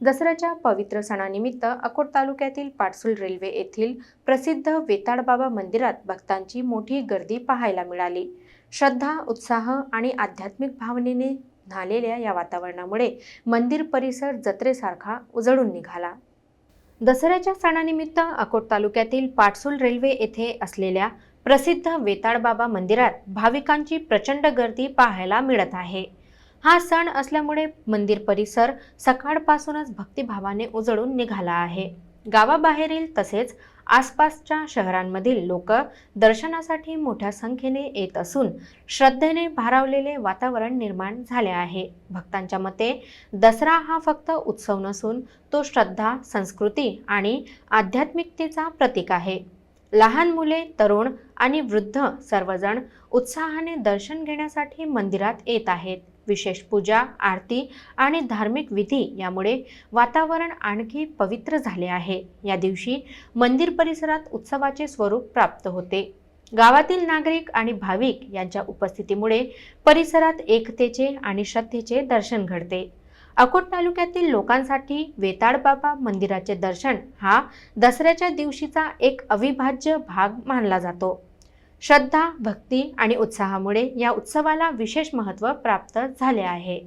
दसऱ्याच्या पवित्र सणानिमित्त अकोट तालुक्यातील पाटसूल रेल्वे येथील प्रसिद्ध वेताळबाबा मंदिरात भक्तांची मोठी गर्दी पाहायला मिळाली. श्रद्धा उत्साह आणि आध्यात्मिक भावनेने न्हालेल्या या वातावरणामुळे मंदिर परिसर जत्रेसारखा उजळून निघाला. दसऱ्याच्या सणानिमित्त अकोट तालुक्यातील पाटसूल रेल्वे येथे असलेल्या प्रसिद्ध वेताळबाबा मंदिरात भाविकांची प्रचंड गर्दी पाहायला मिळत आहे. हा सण असल्यामुळे मंदिर परिसर सकाळपासूनच भक्तिभावाने उजळून निघाला आहे. गावाबाहेरील तसेच आसपासच्या शहरांमधील लोक दर्शनासाठी मोठ्या संख्येने येत असून श्रद्धेने भारावलेले वातावरण निर्माण झाले आहे. भक्तांच्या मते दसरा हा फक्त उत्सव नसून तो श्रद्धा संस्कृती आणि आध्यात्मिकतेचा प्रतीक आहे. लहान मुले तरुण आणि वृद्ध सर्वजण उत्साहाने दर्शन घेण्यासाठी मंदिरात येत आहेत. विशेष पूजा आरती आणि धार्मिक विधी यामुळे वातावरण आणखी पवित्र झाले आहे. या दिवशी मंदिर परिसरात उत्सवाचे स्वरूप प्राप्त होते. गावातील नागरिक आणि भाविक यांच्या उपस्थितीमुळे परिसरात एकतेचे आणि श्रद्धेचे दर्शन घडते. अकोट तालुक्यातील लोकांसाठी वेताळबाबा मंदिराचे दर्शन हा दसऱ्याच्या दिवशीचा एक अविभाज्य भाग मानला जातो. श्रद्धा भक्ती आणि उत्साहामुळे या उत्सवाला विशेष महत्त्व प्राप्त झाले आहे.